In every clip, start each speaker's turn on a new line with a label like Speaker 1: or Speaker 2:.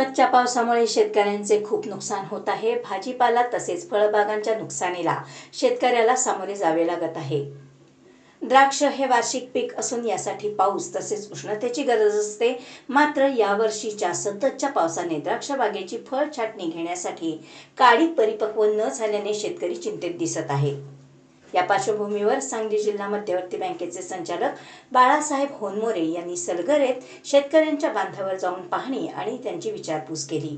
Speaker 1: सततच्या पावसामुळे शेतकऱ्यांचे खूप नुकसान होत आहे. भाजीपाला तसेच फळबागांच्या नुकसानीला शेतकऱ्याला सामोरे जावे लागत आहे. द्राक्ष हे वार्षिक पीक असून यासाठी पाऊस तसेच उष्णतेची गरज असते. मात्र यावर्षीच्या सततच्या पावसाने द्राक्ष बागेची फळ छाटणी घेण्यासाठी काळी परिपक्व न झाल्याने शेतकरी चिंतेत दिसत आहे. या पार्श्वभूमीवर सांगली जिल्हा मध्यवर्ती बँकेचे संचालक बाळासाहेब होनमोरे यांनी सलगरेत शेतकऱ्यांच्या बांधावर जाऊन पाहणी आणि त्यांची विचारपूस केली.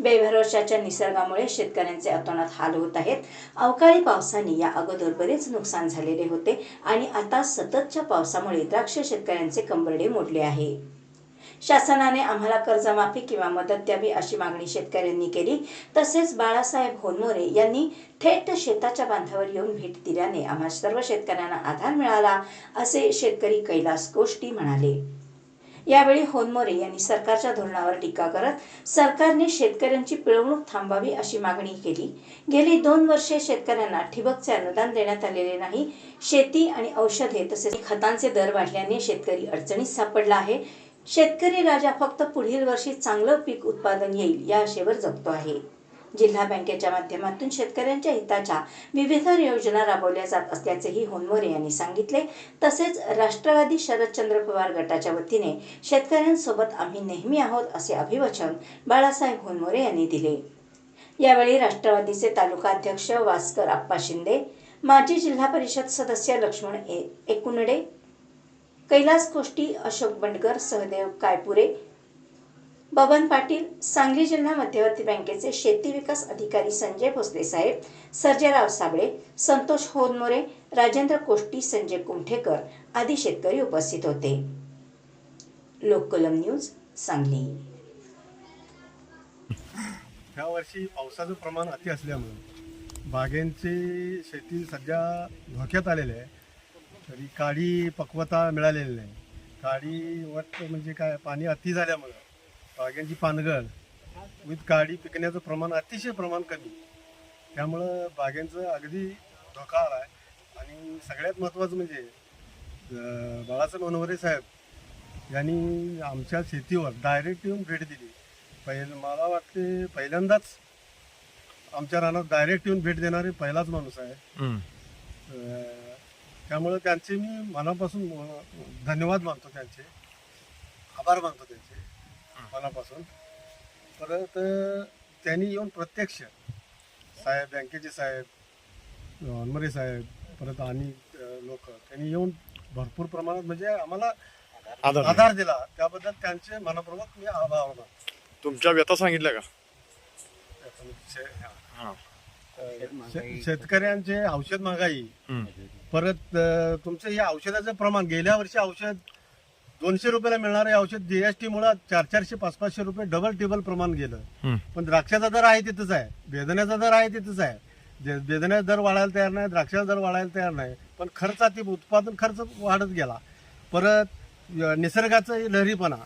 Speaker 1: बेभरवशाच्या निसर्गामुळे शेतकऱ्यांचे अतोनात हाल होत आहेत. अवकाळी पावसाने या अगोदर बरेच नुकसान झालेले होते आणि आता सततच्या पावसामुळे द्राक्ष शेतकऱ्यांचे कंबरडे मोडले आहे. शासनाने आम्हाला कर्जमाफी किंवा मदत द्यावी अशी मागणी शेतकऱ्यांनी केली. तसेच बाळासाहेब होनमोरे यांनी थेट शेताच्या बांधावर येऊन भेट दिल्याने आम्हा सर्व शेतकऱ्यांना आधार मिळाला असे शेतकरी कैलास गोष्टी म्हणाले. यावेळी होनमोरे यांनी सरकारच्या धोरणावर टीका करत सरकारने शेतकऱ्यांची पिळवणूक थांबावी अशी मागणी केली. गेली दोन वर्षे शेतकऱ्यांना ठिबकचे अनुदान देण्यात आलेले नाही. शेती आणि औषधे तसेच खतांचे दर वाढल्याने शेतकरी अडचणीत सापडला आहे. शेतकरी राजा फक्त पुढील वर्षी चांगलं पीक उत्पादन येईल या आशेवर जगतो आहे. जिल्हा बँकेच्या माध्यमातून शेतकऱ्यांच्या हिताच्या विविध योजना राबवल्या जात असल्याचेही होनमोरे यांनी सांगितले. तसेच राष्ट्रवादी शरदचंद्र पवार गटाच्या वतीने शेतकऱ्यांसोबत आम्ही नेहमी आहोत असे अभिवचन बाळासाहेब होनमोरे यांनी दिले. यावेळी राष्ट्रवादीचे तालुका अध्यक्ष वास्कर आप्पा शिंदे माजी जिल्हा परिषद सदस्य लक्ष्मण ए एकुनडे कैलास कोष्टी अशोक बंडकर सहदेव कायपुरे बबन पाटील सांगली जिल्हा मध्यवर्ती बँकेचे शेती विकास अधिकारी संजय भोसले साहेब सर्जेराव साबळे संतोष होनमोरे राजेंद्र कोष्टी संजय कुमठेकर आदी शेतकरी उपस्थित होते. लोककलम न्यूज सांगली.
Speaker 2: ह्या वर्षी पावसाचं प्रमाण अति असल्यामुळे बागेंची शेती सध्या धोक्यात आलेली आहे. तरी काळी पक्वता मिळालेली नाही. काळी वट म्हणजे काय? पाणी अति झाल्यामुळं. बागेंची पानगळ. विथ काळी पिकण्याचं प्रमाण अतिशय प्रमाण कमी. त्यामुळं बागेंचं अगदी धोका आला आहे आणि सगळ्यात महत्त्वाचं म्हणजे बाळासाहेब मनोहरे साहेब यांनी आमच्या शेतीवर डायरेक्ट येऊन भेट दिली. पहिल मला वाटते पहिल्यांदाच आमच्या रानात डायरेक्ट येऊन भेट देणारे पहिलाच माणूस आहे. त्यामुळं त्यांचे मी मनापासून धन्यवाद मानतो त्यांचे. आभार मानतो त्यांचे मनापासून. परत त्यांनी येऊन प्रत्यक्ष साहेब बँकेचे साहेब हनमरे साहेब परत आणि लोक त्यांनी येऊन भरपूर प्रमाणात म्हणजे आम्हाला
Speaker 3: आधार
Speaker 2: आधार दिला. त्याबद्दल त्यांचे मनपूर्वक मी आभार मानतो.
Speaker 3: तुमच्या व्यथा सांगितल्या का.
Speaker 2: शे- शेतकऱ्यांचे औषध महागाई. परत अं, तुमचं हे औषधाचं प्रमाण गेल्या वर्षी औषध दोनशे रुपयाला मिळणारे औषध जीएसटी मुळे चार चारशे पाच पाचशे रुपये डबल टेबल प्रमाण गेलं.
Speaker 3: हम्म.
Speaker 2: पण द्राक्षाचा दर आहे तिथंच आहे. बेदण्याचा दर आहे तिथंच आहे. जे- बेदण्याचा दर वाढायला तयार नाही द्राक्षाचा दर वाढायला तयार नाही पण खर्चाती उत्पादन खर्च वाढत गेला. परत अं, निसर्गाचं लहरीपणा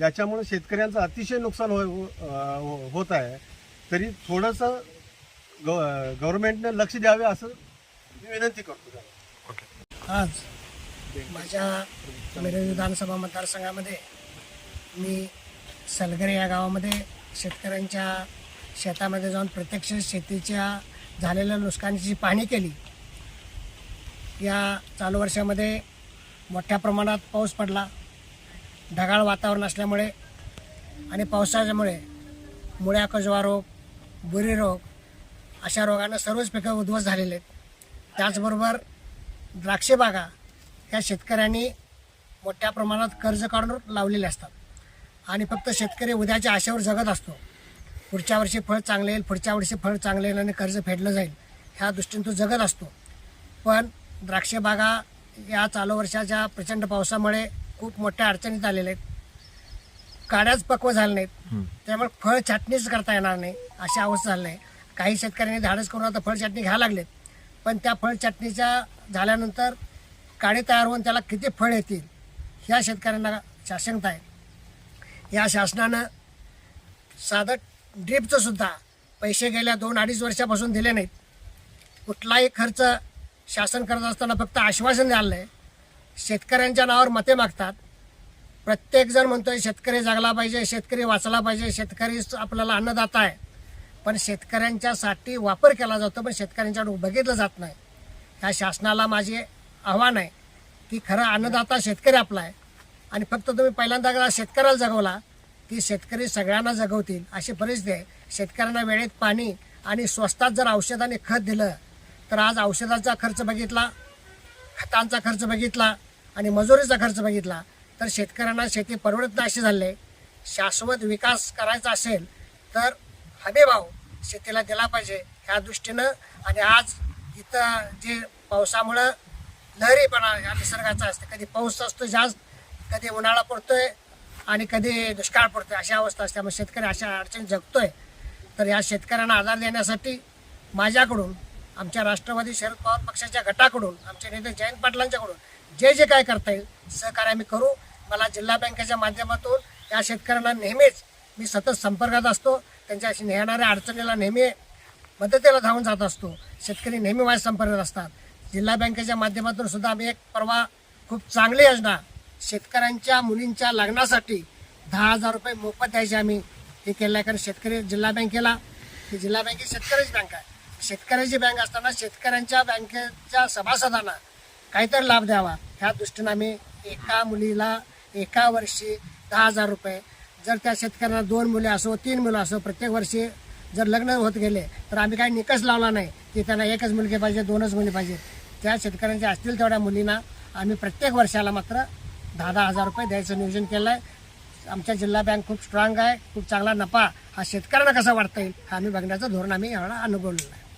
Speaker 2: याच्यामुळे शेतकऱ्यांचं अतिशय नुकसान हो अं, हो- होत आहे. तरी थोडंसं गव्हर्नमेंटने लक्ष द्यावे असं मी विनंती करतो. त्याला.
Speaker 4: आज माझ्या मिरज विधानसभा मतदारसंघामध्ये मी सलगरे या गावामध्ये शेतकऱ्यांच्या शेतामध्ये जाऊन प्रत्यक्ष शेतीच्या झालेल्या नुकसानीची पाहणी केली. या चालू वर्षामध्ये मोठ्या प्रमाणात पाऊस पडला. ढगाळ वातावरण असल्यामुळे आणि पावसाच्यामुळे मुळ्या कजवा रोग बुरी रोग अशा रोगानं सर्वच पिकं उद्ध्वस्त झालेले आहेत. त्याचबरोबर द्राक्षे बागा ह्या शेतकऱ्यांनी मोठ्या प्रमाणात कर्ज काढून लावलेले असतात. आणि फक्त शेतकरी उद्याच्या आशेवर जगत असतो. पुढच्या वर्षी फळ चांगले येईल पुढच्या वर्षी फळ चांगले येईल आणि कर्ज फेडलं जाईल ह्या दृष्टीने तो जगत असतो. पण द्राक्षे बागा या चालू वर्षाच्या प्रचंड पावसामुळे खूप मोठ्या अडचणीत आलेल्या आहेत. काड्याच पक्व झाले नाहीत. त्यामुळे फळ छाटणीच करता येणार नाही अशी अवस्था झाली आहे. काही शेतकऱ्यांनी धाडस करून आता फळ छाटणी घ्यायला लागलेत. पण त्या फळ छाटणीच्या झाल्यानंतर काळे तयार होऊन त्याला किती फळ येतील ह्या शेतकऱ्यांना शासनता आहे. या शासनानं साधं ड्रीपचं सुद्धा पैसे गेल्या दोन अडीच वर्षापासून दिले नाहीत. कुठलाही खर्च शासन करत असताना फक्त आश्वासन द्यायला आहे. शेतकऱ्यांच्या नावावर मते मागतात. प्रत्येकजण म्हणतोय शेतकरी जगला पाहिजे शेतकरी वाचला पाहिजे शेतकरी आपल्याला अन्नदाता आहे. पण शेतकऱ्यांच्यासाठी वापर केला जातो पण शेतकऱ्यांच्याकडून बघितलं जात नाही. ह्या शासनाला माझे आव्हान आहे की खरं अन्नदाता शेतकरी आपला आहे. आणि फक्त तुम्ही पहिल्यांदा जर शेतकऱ्याला जगवला की शेतकरी सगळ्यांना जगवतील अशी परिस्थिती आहे. शेतकऱ्यांना वेळेत पाणी आणि स्वस्तात जर औषध आणि खत दिलं तर आज औषधाचा खर्च बघितला खतांचा खर्च बघितला आणि मजुरीचा खर्च बघितला तर शेतकऱ्यांना शेती परवडत नाही असे झाले. शाश्वत विकास करायचा असेल तर हमीभाव शेतीला दिला पाहिजे. ह्या दृष्टीनं आणि आज इथं जे पावसामुळं लहरीपणा या निसर्गाचा असते. कधी पाऊस असतो जास्त कधी उन्हाळा पडतोय आणि कधी दुष्काळ पडतोय. अशा अवस्था असते. मग शेतकरी अशा अडचणी जगतोय. तर या शेतकऱ्यांना आधार देण्यासाठी माझ्याकडून आमच्या राष्ट्रवादी शरद पवार पक्षाच्या गटाकडून आमचे नेते जयंत पाटलांच्याकडून जे जे काय करता येईल सहकार्य आम्ही करू. मला जिल्हा बँकेच्या माध्यमातून या शेतकऱ्यांना नेहमीच मी सतत संपर्कात असतो. त्यांच्या येणाऱ्या अडचणीला नेहमी मदतीला धावून जात असतो. शेतकरी नेहमी माझ्या संपर्कात असतात. जिल्हा बँकेच्या माध्यमातून सुद्धा आम्ही एक परवा खूप चांगली योजना शेतकऱ्यांच्या मुलींच्या लग्नासाठी दहा हजार रुपये मोफत द्यायचे आम्ही हे केलं आहे. कारण शेतकरी जिल्हा बँकेला ही जिल्हा बँक ही शेतकऱ्याची बँक आहे. शेतकऱ्याची बँक असताना शेतकऱ्यांच्या बँकेच्या सभासदांना काहीतरी लाभ द्यावा. ह्या दृष्टीनं आम्ही एका मुलीला एका वर्षी दहा हजार रुपये जर त्या शेतकऱ्यांना दोन मुले असो तीन मुलं असो प्रत्येक वर्षी जर लग्न होत गेले तर आम्ही काही निकष लावला नाही की त्यांना एकच मुलगी पाहिजे दोनच मुली पाहिजे. त्या शेतकऱ्यांच्या असतील तेवढ्या मुलींना आम्ही प्रत्येक वर्षाला मात्र दहा दहा हजार रुपये द्यायचं नियोजन केलं आहे आमच्या जिल्हा बँक खूप स्ट्रॉंग आहे खूप चांगला नफा हा शेतकऱ्यांना कसा वाढता येईल हा आम्ही बघण्याचं धोरण आम्ही यावेळेला अनुभवलेलं आहे.